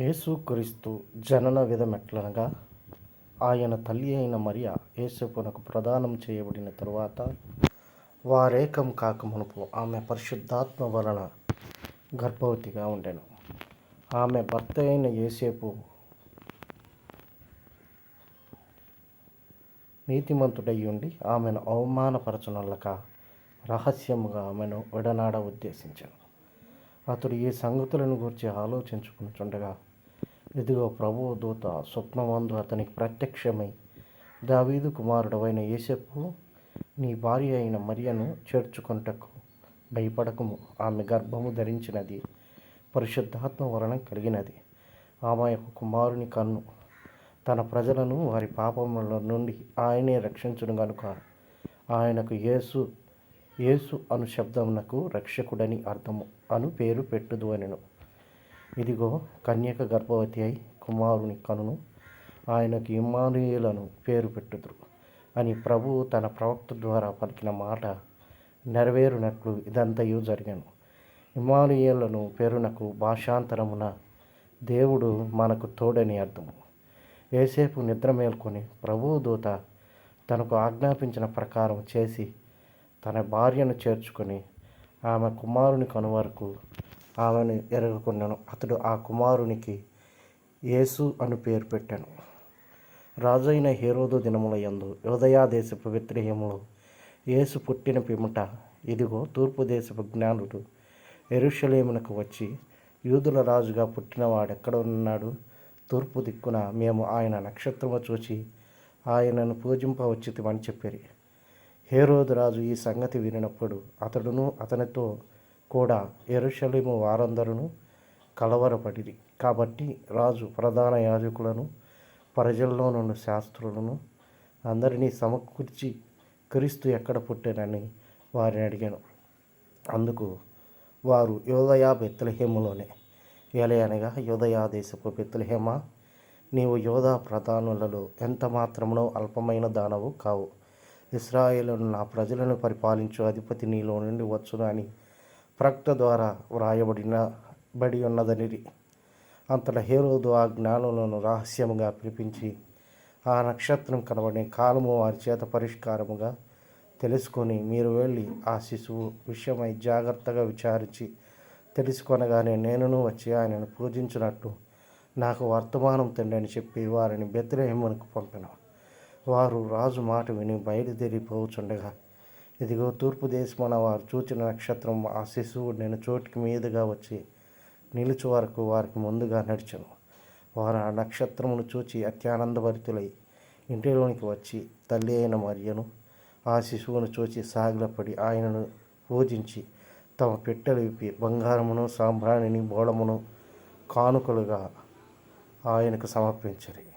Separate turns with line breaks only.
యేసుక్రీస్తు జనన విధమెట్లనగా ఆయన తల్లి అయిన మరియ యేసుకునకు ప్రదానం చేయబడిన తరువాత వారేకం కాక మునుపు ఆమె పరిశుద్ధాత్మ వలన గర్భవతిగా ఉండెను. ఆమె భర్త అయిన యేసేపు నీతిమంతుడై ఉండి ఆమెను అవమానపరచనల్లక రహస్యముగా ఆమెను విడనాడ ఉద్దేశించాను. అతడు ఈ సంగతులను గురించి ఆలోచించుకుంటుండగా ఇదిగో ప్రభు దూత స్వప్నమందు అతనికి ప్రత్యక్షమై దావీదు కుమారుడవైన యేసెప్పు నీ భార్య అయిన మరియను చేర్చుకొనుటకు భయపడకము. ఆమె గర్భము ధరించినది పరిశుద్ధాత్మ వలన కలిగినది. ఆమె యొక్క కుమారుని కన్ను తన ప్రజలను వారి పాపముల నుండి ఆయనే రక్షించును గనుక ఆయనకు యేసు యేసు అను శబ్దమునకు రక్షకుడని అర్థము అను పేరు పెట్టుదు అనెను ఇదిగో కన్యక గర్భవతి అయి కుమారుని కనును ఆయనకు ఇమ్మానుయేలను పేరు పెట్టుదురు. అని ప్రభువు తన ప్రవక్త ద్వారా పలికిన మాట నెరవేరునట్లు ఇదంతయు జరిగాను. ఇమానుయేలను పేరునకు భాషాంతరమున దేవుడు మనకు తోడని అర్థము. ఏసేపు నిద్ర మేల్కొని ప్రభువు దూత తనకు ఆజ్ఞాపించిన ప్రకారం చేసి తన భార్యను చేర్చుకొని ఆమె కుమారుని కనువరకు ఆమెను ఎరగకున్నాను. అతడు ఆ కుమారునికి యేసు అని పేరు పెట్టాను. రాజైన హేరోదు దినముల యందు యోదయా దేశపు వ్యతిరేయములో యేసు పుట్టిన పిముట ఇదిగో తూర్పు దేశపు జ్ఞానుడు ఎరుషలేమునకు వచ్చి యూదుల రాజుగా పుట్టినవాడెక్కడ ఉన్నాడు? తూర్పు దిక్కున మేము ఆయన నక్షత్రము చూచి ఆయనను పూజింపవచ్చితమని చెప్పారు. హేరోదు రాజు ఈ సంగతి వినినప్పుడు అతడును అతనితో కూడా ఎరుషలేము వారందరూ కలవరపడిరి. కాబట్టి రాజు ప్రధాన యాజకులను ప్రజల్లో నుండి శాస్త్రులను అందరినీ సమకూర్చి క్రీస్తు ఎక్కడ పుట్టానని వారిని అడిగాను. అందుకు వారు యోదయా బెత్తలహేములోనే ఎలయనగా యోదయా దేశపు బెత్తలహేమ నీవు యోధా ప్రధానులలో ఎంత మాత్రమునో అల్పమైన దానవు కావు. ఇస్రాయేలను నా ప్రజలను పరిపాలించు అధిపతి నీలో నుండి వచ్చును అని ప్రక్త ద్వారా వ్రాయబడిన బడి ఉన్నదని అంతట హేరోదు ఆ జ్ఞానులను రహస్యముగా పిలిపించి ఆ నక్షత్రం కనబడే కాలము వారి చేత పరిష్కారముగా తెలుసుకొని మీరు వెళ్ళి ఆ శిశువు విషయమై జాగ్రత్తగా విచారించి తెలుసుకొనగానే నేనును వచ్చి ఆయనను పూజించినట్టు నాకు వర్తమానం తండ్రి చెప్పి వారిని బెత్రహేమునకు పంపినాడు. వారు రాజు మాట విని బయలుదేరిపోవచ్చుండగా ఇదిగో తూర్పు దేశమున వారు చూచిన నక్షత్రం ఆ శిశువు నేను చోటికి మీదుగా వచ్చి నిలుచు వరకు వారికి ముందుగా నడిచను. వారు ఆ నక్షత్రమును చూచి అత్యానందభరితులై ఇంటిలోనికి వచ్చి తల్లి అయిన మరియను ఆ శిశువును చూచి సాగిలపడి ఆయనను పూజించి తమ పెట్టెలు విప్పి బంగారమును సాంబ్రాణిని బోళమును కానుకలుగా ఆయనకు సమర్పించరు.